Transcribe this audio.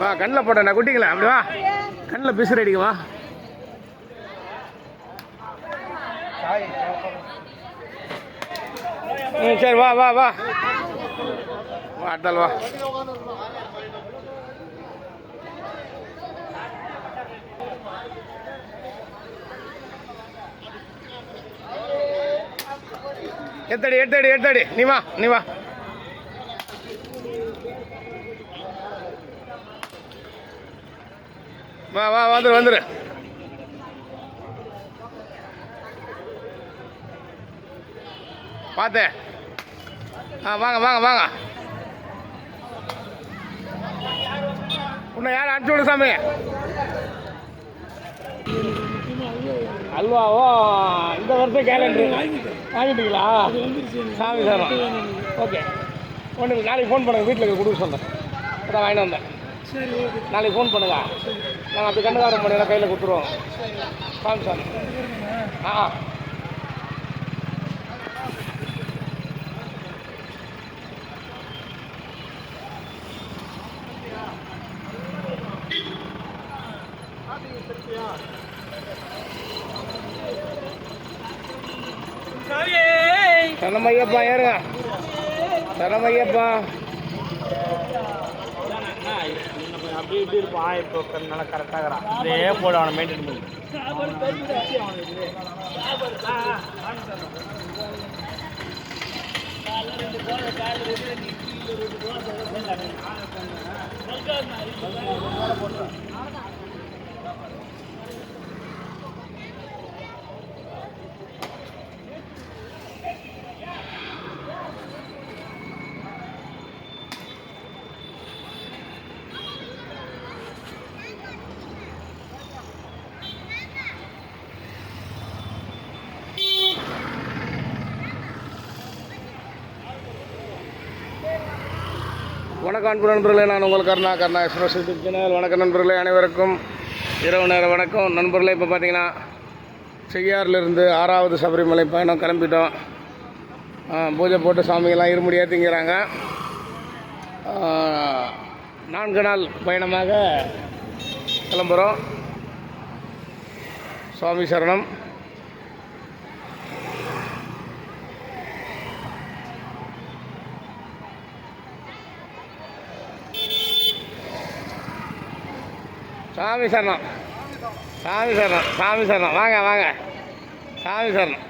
வா கண்ணில் போட்டேண்ணா குட்டிங்களா அப்படி வா. கண்ணில் பிசுறு வா. ம் சரி வா வா வா. வா அட்டால் வா. எத்தடி எத்தடி எத்தடி நீ வா நீ வா. வா வா வந்துரு வந்துரு. பார்த்து ஆ வாங்க வாங்க வாங்க. உன்னை யார் அனுப்பிச்சு விடு சாமி? அல்வாவோ இந்த வருஷம் கேலண்டர் வாங்கிட்டீங்களா? சாமி சார் ஓகே. ஒன்று நாளைக்கு ஃபோன் பண்ணுங்க வீட்டில் கொடுக்க சொன்னேன் அதான் வாங்கிட்டு வந்தேன். நாளைக்கு ஃபோன் பண்ணுங்க. நாங்கள் அப்படி கண்ணுக்காரம் பண்ணி கையில் கொடுத்துருவோம். சாமி சாமி ஆ ஆ. ஏறுங்க. தனமையப்பா அப்படி இப்படி இருப்பான் இப்போ நல்லா கரெக்டாகிறான் இதே போட அவனை மெயின்டைன் பண்ணி வணக்கம் அன்பு நண்பர்களே நான் உங்கள் கருணா கருணா எக்ஸ்பிரஸ் யூடியூப் சேனல். வணக்கம் நண்பர்களே அனைவருக்கும் இரவு நேர வணக்கம். நண்பர்களே இப்போ பார்த்தீங்கன்னா செய்யாறிலிருந்து ஆறாவது சபரிமலை பயணம் கிளம்பிட்டோம். பூஜை போட்டு சாமிகள்லாம் இருமுடியாக ஏற்றிங்கிறாங்க நான்கு நாள் பயணமாக கிளம்புறோம். சுவாமி சரணம். சாமி சரணம். சாமி சரணம் சாமி சரணம். வாங்க வாங்க. சாமி சரணம்.